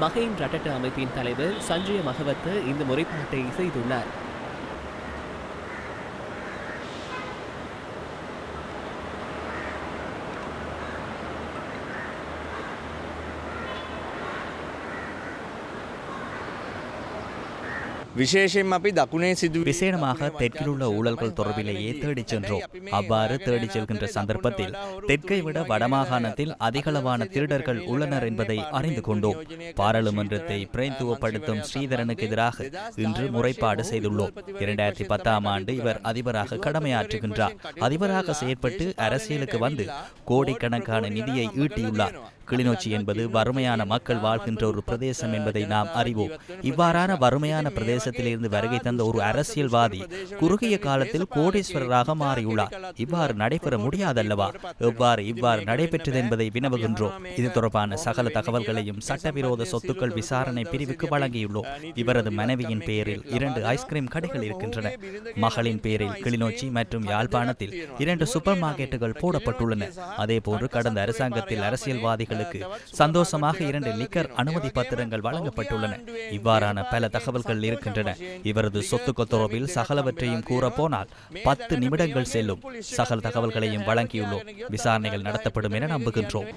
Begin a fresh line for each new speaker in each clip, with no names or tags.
மகேன் ரட்டட்ட அமைப்பின் தலைவர் சஞ்சய மகவத்த இந்த முறைப்பாட்டை செய்துள்ளார்
விசேஷமாப்பி
தெற்கில் உள்ள ஊழல்கள் தொடர்பிலேயே தேடிச் சென்றோம் அவ்வாறு தேடிச் செல்கின்ற சந்தர்ப்பத்தில் தெற்கை விட வடமாகாணத்தில் அதிகளவான திருடர்கள் உள்ளனர் என்பதை அறிந்து கொண்டோம் பாராளுமன்றத்தை பிரதித்துவப்படுத்தும் ஸ்ரீதரனுக்கு எதிராக இன்று முறைப்பாடு செய்துள்ளோம் இரண்டாயிரத்தி பத்தாம் ஆண்டு இவர் அதிபராக கடமையாற்றுகின்றார் அதிபராக செயற்பட்டு அரசியலுக்கு வந்து கோடிக்கணக்கான நிதியை ஈட்டியுள்ளார் கிளிநொச்சி என்பது வறுமையான மக்கள் வாழ்கின்ற ஒரு பிரதேசம் என்பதை நாம் அறிவோம். இவ்வாறான வறுமையான பிரதேசத்திலிருந்து வருகை தந்த ஒரு அரசியல்வாதி குறுகிய காலத்தில் கோடீஸ்வரராக மாறியுள்ளார். இவ்வாறு நடைபெற முடியாதல்லவா? எவ்வாறு இவ்வாறு நடைபெற்றது என்பதை வினவுகின்றோம். இது தொடர்பான சகல தகவல்களையும் சட்டவிரோத சொத்துக்கள் விசாரணை பிரிவுக்கு வழங்கியுள்ளோம். இவரது மனைவியின் பெயரில் இரண்டு ஐஸ்கிரீம் கடைகள் இருக்கின்றன. மகளின் பெயரில் கிளிநொச்சி மற்றும் யாழ்ப்பாணத்தில் இரண்டு சூப்பர் மார்க்கெட்டுகள் போடப்பட்டுள்ளன. அதேபோன்று கடந்த அரசாங்கத்தில் அரசியல்வாதிகள் அரசியல்வாதிகளுக்கு சந்தோஷமாக இரண்டு லிக்கர் அனுமதி பத்திரங்கள் வழங்கப்பட்டுள்ளன இவ்வாறான பல தகவல்கள் இருக்கின்றன இவரது சொத்துக்கள் தொடர்பில் சகலவற்றையும் கூற போனால் பத்து நிமிடங்கள் செல்லும் சகல தகவல்களையும் வழங்கியுள்ளோம் விசாரணைகள் நடத்தப்படும் என நம்புகின்றோம்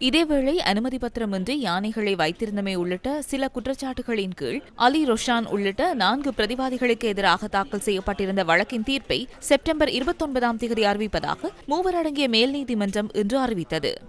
இதேவேளை அனுமதி பத்திரம் பத்திரமின்றி யானைகளை வைத்திருந்தமை உள்ளிட்ட சில குற்றச்சாட்டுகளின் கீழ் அலி ரொஷான் உள்ளிட்ட நான்கு பிரதிவாதிகளுக்கு எதிராக தாக்கல் செய்யப்பட்டிருந்த வழக்கின் தீர்ப்பை செப்டம்பர் இருபத்தொன்பதாம் தேதி அறிவிப்பதாக மூவர் அடங்கிய மேல் நீதிமன்றம் இன்று அறிவித்தது.